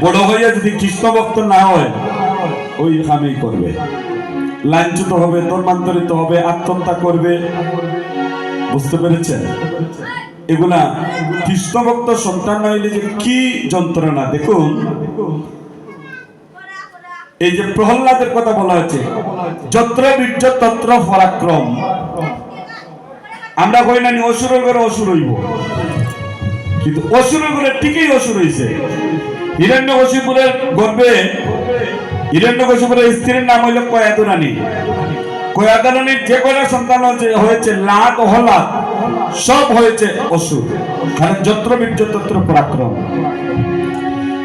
বড় হইয়া যদি কৃষ্ণ ভক্ত না হয়, ওই কামেই করবে। লাঞ্ছিত হবে, ধর্মান্তরিত হবে, আত্মহত্যা করবে। বুঝতে পেরেছেন? এগুলা কৃষ্ণ ভক্ত সন্তান হইলে যে কি যন্ত্রণা। দেখুন, এই যে প্রহ্লাদের কথা বলা হয়েছে, যত্র বীর্য তত্র পরাক্রম। আমরা কই নি অসুর করে অসুর হইব। কিন্তু অসুর করে ঠিকই অসুর হইছে। হিরণ্য কশিপুরের গর্বে, হিরণ্য কশিপুরের স্ত্রীর নাম হইল কয়াদুরানী কয়াদুরানীর যে কয়টা সন্তান হয়েছে লাখ হলাক সব হয়েছে অসুর। কারণ যত্র বীর্য তত্র পরাক্রম।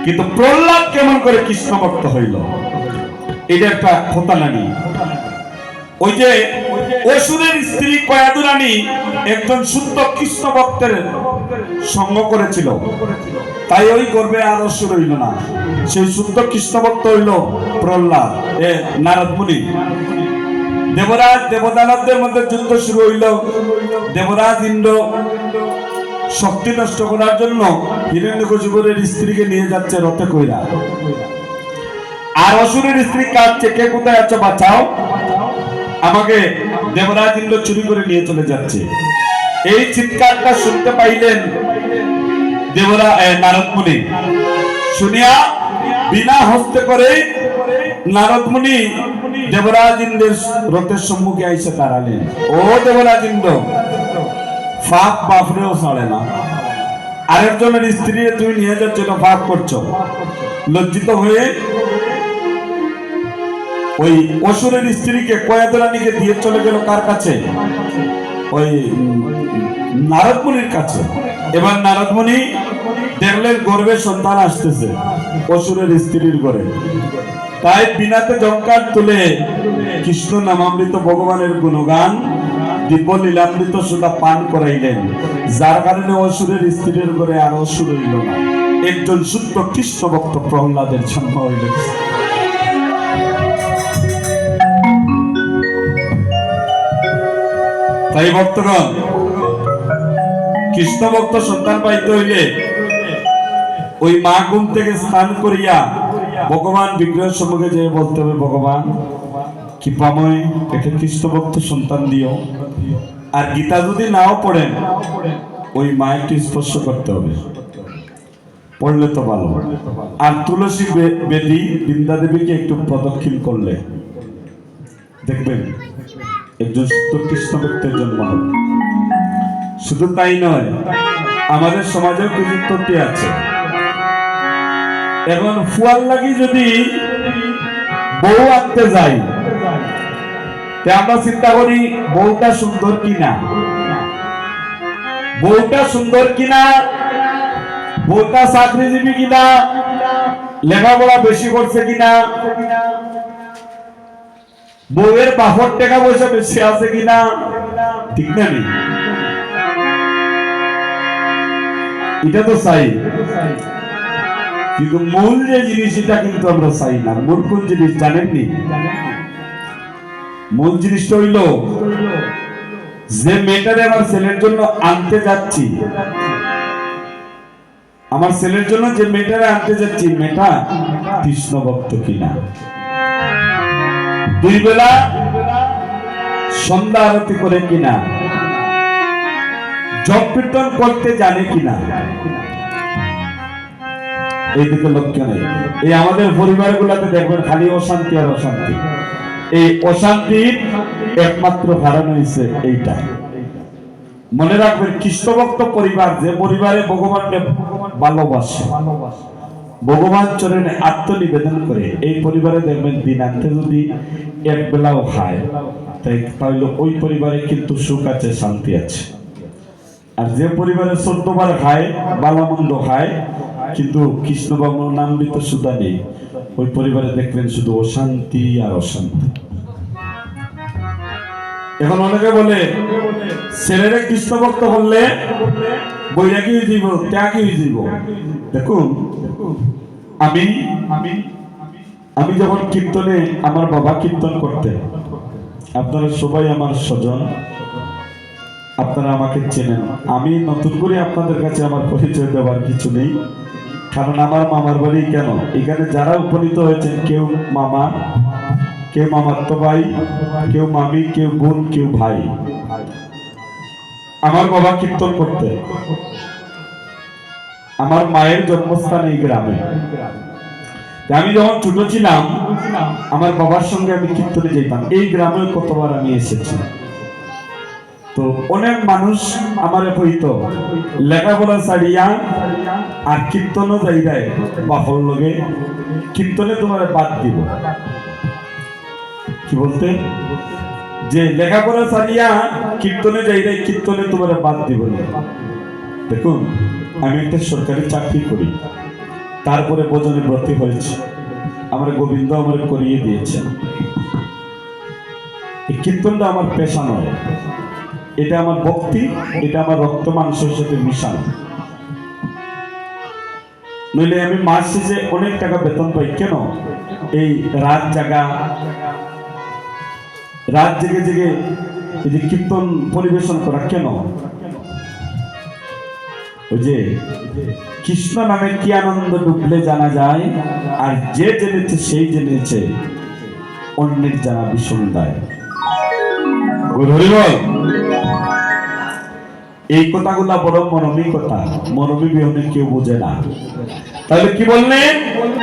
কিন্তু প্রহ্লাদ কেমন করে কৃষ্ণ ভক্ত হইল? এটা একটা খোতালানি ওই যে অসুরের স্ত্রী কয়াদুরানী একজন শুদ্ধ কৃষ্ণ ভক্তের সঙ্গ করেছিল। তাই ওই গর্বে আর অসুর হইল না। সেই শুদ্ধ কৃষ্ণ ভক্ত হইল প্রহ্লাদ, এ নারদ মুনি। দেবরাজ দেবদানবদের মধ্যে যুদ্ধ শুরু হইল। দেবরাজ ইন্দ্র শক্তি নষ্ট করার জন্য হিরণ্যকশিপুরের স্ত্রীকে নিয়ে যাচ্ছে রথে কইরা। আর অসুরের স্ত্রী কাঁদছে, কে কোথায় আছো বাঁচাও? আমাকে দেবরাজ ইন্দ্র চুরি করে নিয়ে চলে যাচ্ছে। এই চিৎকারটা শুনতে পাইলেন দেবরা এ, নারদ মুনি শুনিয়া বিনা হস্তে করে নারদ মুনি দেবরাজ ইন্দ্রের রথের সম্মুখে আইসে দাঁড়ালেন। ও দেবরাজ ইন্দ্র ফাঁক বাপরেও ছাড়ে না। আরেকজনের স্ত্রী তুমি নিয়ে যাচ্ছ এটা ফাঁক করছ। লজ্জিত হয়ে ওই অসুরের স্ত্রীকে কয়াদরানীকে দিয়ে চলে গেল কার কাছে? ওই নারদমণির কাছে। এবার নারদমণি দেখলেন গর্ভে সন্তান আসতেছে, অসুরের স্ত্রীর তাই বিনাতে জঙ্কার তুলে কৃষ্ণ নামামৃত ভগবানের গুণগান, দিব্য লীলামৃত সুদা পান করাইলেন। যার কারণে অসুরের স্ত্রীর ঘরে আর অসুর হইল না। একজন শুদ্ধ কৃষ্ণ ভক্ত প্রহ্লাদের জন্ম হইল। তাই ভক্তগণ কৃষ্ণ ভক্ত সন্তান পাইতে হইলে ওই মা ঘুম থেকে স্নান করিয়া ভগবান বিগ্রহের সম্মুখে যেয়ে বলতে হবে, ভগবান, কৃপাময় একটা কৃষ্ণ ভক্ত সন্তান দিও। আর গীতা যদি নাও পড়েন, ওই মায়েরকে স্পর্শ করতে হবে। পড়লে তো ভালো। আর তুলসী বেদি বৃন্দা দেবীকে একটু প্রদক্ষিণ করলে দেখবেন একজন শুদ্ধ কৃষ্ণ ভক্তের জন্ম হবে শুধু তাই নয়, আমাদের সমাজেও কিছু আছে। এখন ফুয়াল লাগি যদি বউ আনতে যাই আমরা চিন্তা করি, বউটা সুন্দর কিনা? বউটা সুন্দর কিনা? বউটা চাকরিজীবী কিনা? লেখাপড়া বেশি করছে কিনা? বউয়ের বাপর টাকা পয়সা বেশি আছে কিনা? ঠিক না নেই এটা তো চাই। কিন্তু মূল যে জিনিস, এটা কিন্তু আমরা চাই না। মূল কোন জিনিস জানেননি মূল জিনিসটা হইল, যে মেয়েটারে আমার ছেলের জন্য আনতে যাচ্ছি, আমার ছেলের জন্য যে মেয়েটারে আনতে যাচ্ছি, মেয়েটা কৃষ্ণ ভক্ত কিনা? দুই বেলা সন্ধ্যা আরতি করে কিনা? জপ কীর্তন করতে জানে কিনা? এইদিকে লক্ষ্য নেই। এই আমাদের পরিবারগুলোতে দেখবেন খালি অশান্তি আর অশান্তি। এই অশান্তির একমাত্র কারণ হয়েছে এইটা। মনে রাখবেন, কৃষ্ণভক্ত পরিবার যে পরিবারে ভগবানকে ভালোবাসে ভগবান চরণে আত্মনিবেদন করে এই পরিবারে দেখবেন দিনান্তে যদি এক বেলাও খায়, তাই তাহলে ওই পরিবারে কিন্তু সুখ আছে, শান্তি আছে। আর যে পরিবারে চোদ্দবার খায়, বালামন্দ খায়, কিন্তু কৃষ্ণবাবু নামৃত সুদা নেই। ওই পরিবারে দেখবেন শুধু অশান্তি আর অশান্তি। এখন অনেকে বলে, ছেলেরা কৃষ্ণ ভক্ত বইরা কি দিব ত্যাগ দিব দেখুন আমি আমি আমি যখন কীর্তনে আমার বাবা কীর্তন করতেন। আপনারা সবাই আমার স্বজন। আপনারা আমাকে চেনেন। আমি নতুন করে আপনাদের কাছে আমার পরিচয় দেওয়ার কিছু নেই। কারণ আমার মামার বাড়ি কেন? এখানে যারা উপনীত হয়েছেন, কেউ মামা, কেউ মামাতো ভাই, কেউ মামি, কেউ বোন, কেউ ভাই। আমার বাবা কীর্তন করতে আমার মায়ের জন্মস্থান এই গ্রামে। আমি যখন ছোট ছিলাম, আমার বাবার সঙ্গে আমি কীর্তনে যেতাম। এই গ্রামে কতবার আমি এসেছি। তো অনেক মানুষ আমার হইতো লেখাপড়া ছাড়িয়া আর কীর্তনও যাই দেয় বাপর লগে কীর্তনে তোমার বাদ দিব। কি বলতে? যে লেখাপড়া ছাড়িয়া কীর্তনে যাই দেয় কীর্তনে তোমার বাদ দিব দেখুন আমি একটা সরকারি চাকরি করি। তারপরে ভোজনে ভর্তি হয়েছে। আমার গোবিন্দ আমার করিয়ে দিয়েছে। এই কীর্তনটা আমার পেশা নয়। এটা আমার ভক্তি, এটা আমার রক্ত মাংসের সাথে মিশানো। নইলে আমি মাস শেষে অনেক টাকা বেতন পাই। কেন? এই রাত জাগা, রাত জেগে জেগে এই যে কীর্তন পরিবেশন করা, কেন? ওই যে কৃষ্ণ নামে কি আনন্দ ডুবলে জানা যায়? আর যে জেনেছে সেই জেনেছে। অন্যের জানা ভীষণ দায়। এই কথাগুলা বড় মরমী কথা। মরমী বিহনে কেউ বোঝে না। তাহলে কি বললেন